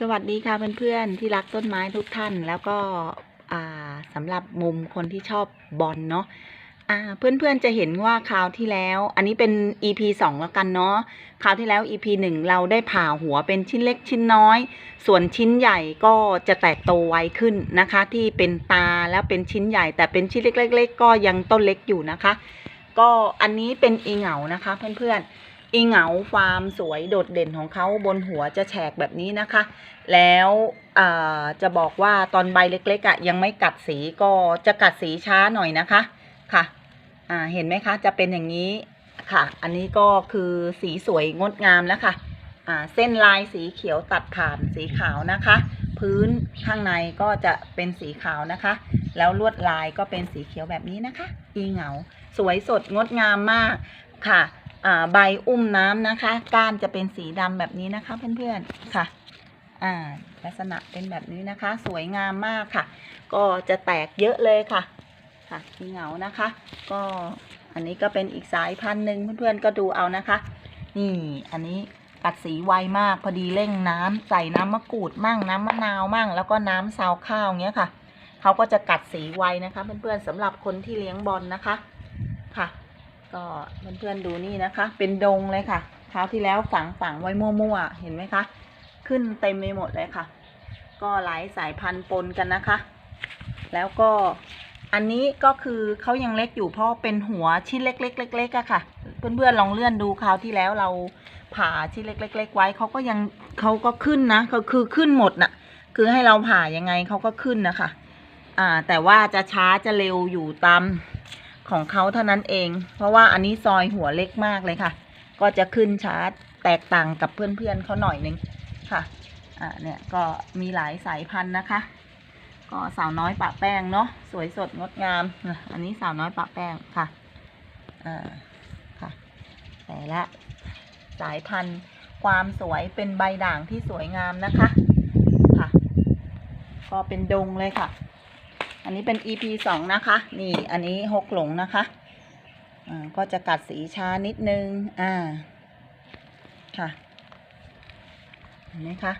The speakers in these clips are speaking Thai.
สวัสดีค่ะเพื่อนๆที่รักต้นไม้ทุกท่านแล้วก็สำหรับมุมคนที่ชอบบอลเนาะเพื่อนๆจะเห็นว่าคราวที่แล้ว อันนี้เป็น EP 2 แล้วกันเนาะคราวที่แล้ว EP 1 เราได้ผ่าหัวเป็นชิ้นเล็กชิ้นน้อย ส่วนชิ้นใหญ่ก็จะแตกโตไวขึ้นนะคะ ที่เป็นตาแล้วเป็นชิ้นใหญ่ แต่เป็นชิ้นเล็กๆๆก็ยังต้นเล็กอยู่นะคะ ก็อันนี้เป็นอีเหงานะคะเพื่อนๆ อีเหงาความสวยโดดเด่นของเขาบนหัวจะแฉกแบบนี้นะคะ แล้วจะบอกว่าตอนใบเล็กๆอะ่ะยังไม่กัดสีก็จะกัดสีช้าหน่อยนะคะค่ะเห็นไหมคะจะเป็นอย่างนี้ค่ะ อันนี้ก็คือสีสวยงดงามแล้วค่ะเส้นลายสีเขียวตัดผ่านสีขาวนะคะ พื้นข้างในก็จะเป็นสีขาวนะคะ แล้วลวดลายก็เป็นสีเขียวแบบนี้นะคะ อีเหงา สวยสดงดงามมากค่ะ ใบอุ้มน้ำนะคะ ก้านจะเป็นสีดำแบบนี้นะคะเพื่อนๆค่ะ อ่า ลักษณะเป็นแบบนี้นะคะ สวยงามมากค่ะ ก็จะแตกเยอะเลยค่ะ ค่ะที่เหงานะคะ ก็อันนี้ก็เป็นอีกสายพันธุ์หนึ่งเพื่อนๆก็ดูเอานะคะ นี่อันนี้กัดสีไวมากพอดีเร่งน้ำใส่น้ำมะกรูดมั่งน้ำมะนาวมั่ง แล้วก็น้ำซาวข้าวเงี้ยค่ะเขาก็จะกัดสีไวนะคะ เพื่อนๆสำหรับคนที่เลี้ยงบอลนะคะค่ะ ก็เพื่อนๆดูนี่นะคะ เป็นดงเลยค่ะคราวที่แล้วฝังฝังไว้มั่วๆเห็นไหมคะ ขึ้นเต็มไปหมดเลยค่ะ ก็หลายสายพันธุ์ปนกันนะคะ แล้วก็อันนี้ก็คือเขายังเล็กอยู่เพราะเป็นหัวชิ้นเล็กๆเล็กๆอะค่ะ เพื่อนๆลองเลื่อนดูคราวที่แล้วเราผ่าชิ้นเล็กๆไว้เขาก็ยังเขาก็ขึ้นนะก็คือขึ้นหมดน่ะ คือให้เราผ่ายังไงเขาก็ขึ้นนะคะ อ่าแต่ว่าจะช้าจะเร็วอยู่ตาม ของเขาเท่านั้นเอง เพราะว่าอันนี้ซอยหัวเล็กมากเลยค่ะ ก็จะขึ้นช้าแตกต่างกับเพื่อนๆเขาหน่อยนึงค่ะอ่าเนี่ยก็มีหลายสายพันธุ์นะคะ ก็สาวน้อยปะแป้งเนาะสวยสดงดงาม อันนี้สาวน้อยปะแป้งค่ะอ่าค่ะแต่ละสายพันธุ์ความสวยเป็นใบด่างที่สวยงามนะคะ ค่ะ ก็เป็นดงเลยค่ะ อันนี้เป็น EP สองนะคะ นี่อันนี้หกหลงนะคะอ่าก็จะกัดสีช้านิดนึง อ่า ค่ะ เห็นไหมคะ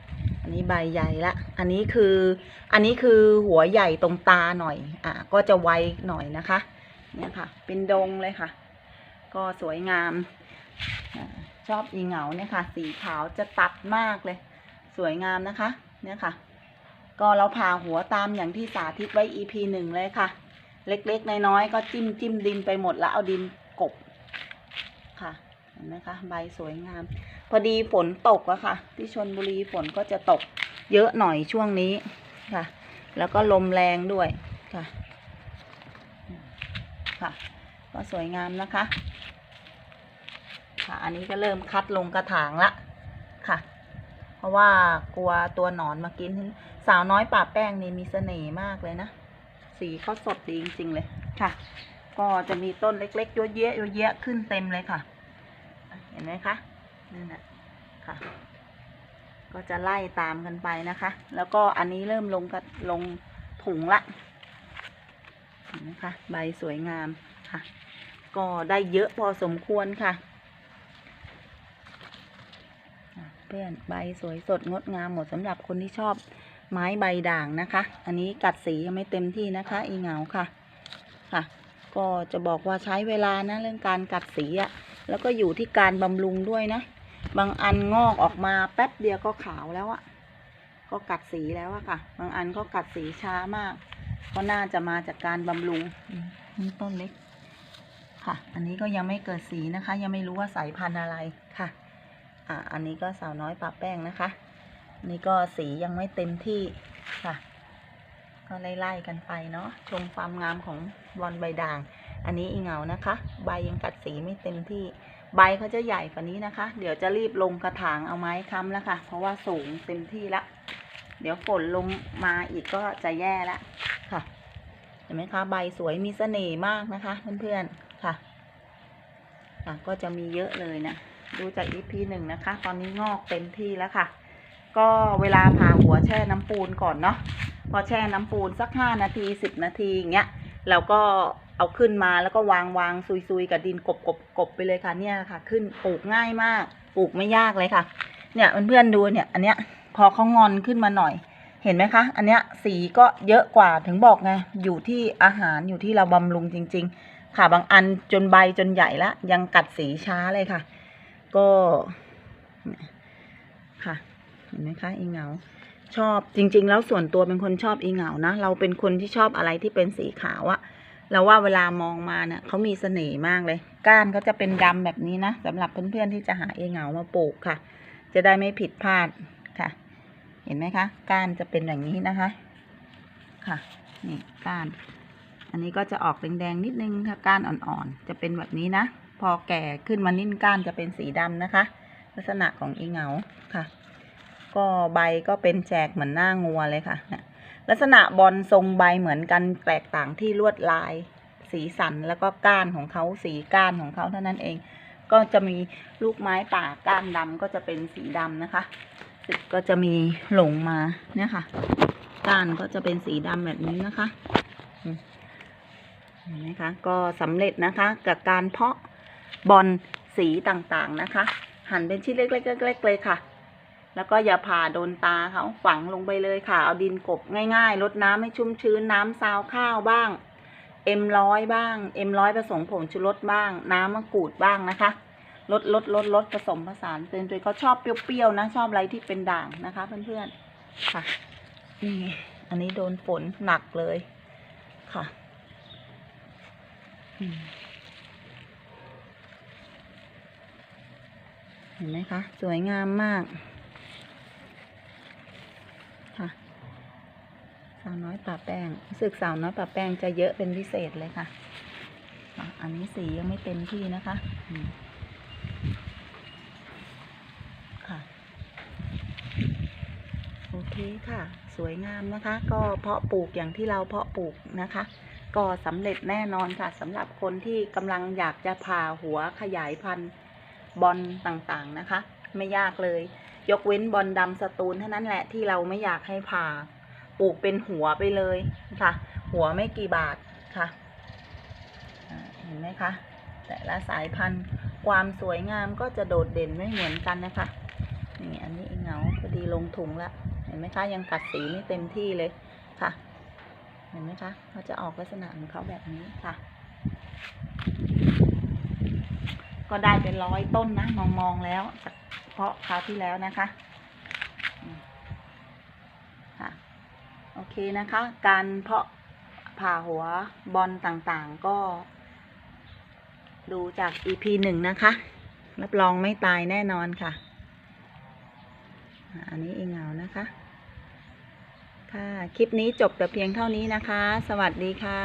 อันนี้ใบใหญ่ละ อันนี้คือ อันนี้คือหัวใหญ่ตรงตาหน่อย อะก็จะไวหน่อยนะคะ เนี่ยค่ะ เป็นดงเลยค่ะ ก็สวยงามอชอบอีเหงาเนี่ยค่ะ สีขาวจะตัดมากเลย สวยงามนะคะ เนี่ยค่ะ ก็เราผ่าหัวตามอย่างที่สาธิตไว้ EP หนึ่งเลยค่ะ เล็กๆ น้อยๆ ก็จิ้มจิ้มดินไปหมดแล้วเอาดินกบค่ะเห็นไหมคะใบสวยงาม พอดีฝนตกอะค่ะ ที่ชนบุรีฝนก็จะตกเยอะหน่อยช่วงนี้ค่ะ แล้วก็ลมแรงด้วยค่ะ ค่ะ ก็สวยงามนะคะ ค่ะ อันนี้ก็เริ่มคัดลงกระถางละค่ะ เพราะว่ากลัวตัวหนอนมากิน สาวน้อยป่าแป้งนี่มีเสน่ห์มากเลยนะ สีเขาสดดีจริง ๆ เลยค่ะ ก็จะมีต้นเล็กๆเยอะแยะเยอะแยะขึ้นเต็มเลยค่ะ เห็นไหมคะนี่นะค่ะ ก็จะไล่ตามกันไปนะคะ แล้วก็อันนี้เริ่มลงกับลงถุงละเห็นไหมคะใบสวยงามค่ะ ก็ได้เยอะพอสมควรค่ะอะเพื่อนใบสวยสดงดงามหมดสำหรับคนที่ชอบ ไม้ใบด่างนะคะ อันนี้กัดสียังไม่เต็มที่นะคะ อีเหงาค่ะ ค่ะ ก็จะบอกว่าใช้เวลานะเรื่องการกัดสีอะแล้วก็อยู่ที่การบำรุงด้วยนะ บางอันงอกออกมาแป๊บเดียวก็ขาวแล้วอะก็กัดสีแล้วอะค่ะ บางอันก็กัดสีช้ามาก ก็น่าจะมาจากการบำรุงนี่ต้นเล็ก ค่ะ อันนี้ก็ยังไม่เกิดสีนะคะ ยังไม่รู้ว่าสายพันธุ์อะไรค่ะ อ่า อันนี้ก็สาวน้อยปะแป้งนะคะ นี่ก็สียังไม่เต็มที่ค่ะ ก็ไล่ๆกันไปเนาะชมความงามของบอลใบด่าง อันนี้อีเหงานะคะ ใบยังกัดสีไม่เต็มที่ ใบเขาจะใหญ่กว่านี้นะคะ เดี๋ยวจะรีบลงกระถางเอาไม้ค้ำแล้วค่ะ เพราะว่าสูงเต็มที่ละ เดี๋ยวฝนลงมาอีกก็จะแย่ละค่ะ เห็นไหมคะ ใบสวยมีเสน่ห์มากนะคะเพื่อนๆค่ะค่ะก็จะมีเยอะเลยนะ ดูจาก EP หนึ่งนะคะ ตอนนี้งอกเต็มที่แล้วค่ะ ก็เวลาผ่าหัวแช่น้ำปูนก่อนเนาะพอแช่น้ำปูนสักห้านาทีสิบนาทีอย่างเงี้ยเราก็เอาขึ้นมาแล้วก็วางวางซุยซุยกับดินกบกบกบไปเลยค่ะเนี่ยค่ะ ขึ้นปลูกง่ายมากปลูกไม่ยากเลยค่ะ เนี่ยเพื่อนๆดูเนี่ย อันเนี้ยพอเขางอนขึ้นมาหน่อย เห็นไหมคะ อันเนี้ยสีก็เยอะกว่าถึงบอกไงอยู่ที่อาหารอยู่ที่เราบำรุงจริง ๆ ค่ะบางอันจนใบจนใหญ่ละยังกัดสีช้าเลยค่ะ ก็ค่ะ เห็นไหมคะอีเหงา ชอบจริง ๆ แล้วส่วนตัวเป็นคนชอบอีเหงานะเราเป็นคนที่ชอบอะไรที่เป็นสีขาวอะเราว่าเวลามองมาเนี่ยเขามีเสน่ห์มากเลย ก้านเขาจะเป็นดำแบบนี้นะสำหรับเพื่อนๆที่จะหาอีเหงามาปลูกค่ะ จะได้ไม่ผิดพลาดค่ะ เห็นไหมคะ ก้านจะเป็นอย่างนี้นะคะค่ะนี่ก้าน อันนี้ก็จะออกแดงๆนิดนึงค่ะก้านอ่อนๆจะเป็นแบบนี้นะ พอแก่ขึ้นมานิ่นก้านจะเป็นสีดำนะคะ ลักษณะของอีเหงาค่ะ ก็ใบก็เป็นแจกเหมือนหน้างัวเลยค่ะ ลักษณะบอลทรงใบเหมือนกันแตกต่างที่ลวดลาย สีสันแล้วก็ก้านของเขาสีก้านของเขาเท่านั้นเอง ก็จะมีลูกไม้ป่าก้านดำก็จะเป็นสีดำนะคะสึกก็จะมีหลงมาเนี่ยค่ะ ก้านก็จะเป็นสีดำแบบนี้นะคะเห็นไหมคะก็สำเร็จนะคะกับการเพาะบอลสีต่างๆนะคะ หั่นเป็นชิ้นเล็กๆเล็กๆเลยค่ะ แล้วก็อย่าผ่าโดนตาเขาฝังลงไปเลยค่ะ เอาดินกบง่ายๆลดน้ำให้ชุ่มชื้นน้ำซาวข้าวบ้างเอ็มร้อยบ้างเอ็มร้อยผสมผงชูรสบ้าง น้ำมะกรูดบ้างนะคะลดลดลดลดผสมผสานเตือนตัวเขาชอบเปรี้ยวๆนะ ชอบอะไรที่เป็นด่างนะคะเพื่อนๆค่ะนี่อันนี้โดนฝนหนักเลยค่ะเห็นไหมคะ สวยงามมาก ค่ะ สาวน้อยป่าแป้งรู้สึกสาวน้อยป่าแป้งจะเยอะเป็นพิเศษเลยค่ะ อันนี้สียังไม่เต็มที่นะคะค่ะโอเคค่ะ สวยงามนะคะ ก็เพาะปลูกอย่างที่เราเพาะปลูกนะคะ ก็สำเร็จแน่นอนค่ะสำหรับคนที่กำลังอยากจะผ่าหัวขยายพันธุ์บอลต่างๆนะคะ ไม่ยากเลย ยกเว้นบอลดำสตูลเท่านั้นแหละที่เราไม่อยากให้ผ่า ลูกเป็นหัวไปเลยค่ะ หัวไม่กี่บาทค่ะเห็นไหมคะแต่ละสายพันธุ์ความสวยงามก็จะโดดเด่นไม่เหมือนกันนะคะนี่อันนี้เหงาพอดีลงถุงละเห็นไหมคะยังกัดสีไม่เต็มที่เลยค่ะ เห็นไหมคะเขาจะออกลักษณะของเขาแบบนี้ค่ะ ก็ได้เป็นร้อยต้นนะมองมองๆแล้วจากเพาะคราวที่แล้วนะคะอืมค่ะ โอเคนะคะ การเพาะผ่าหัวบอลต่างๆก็ ดูจาก EP หนึ่งนะคะ รับรองไม่ตายแน่นอนค่ะ อันนี้อีเหงานะคะ ค่ะ คลิปนี้จบแต่เพียงเท่านี้นะคะ สวัสดีค่ะ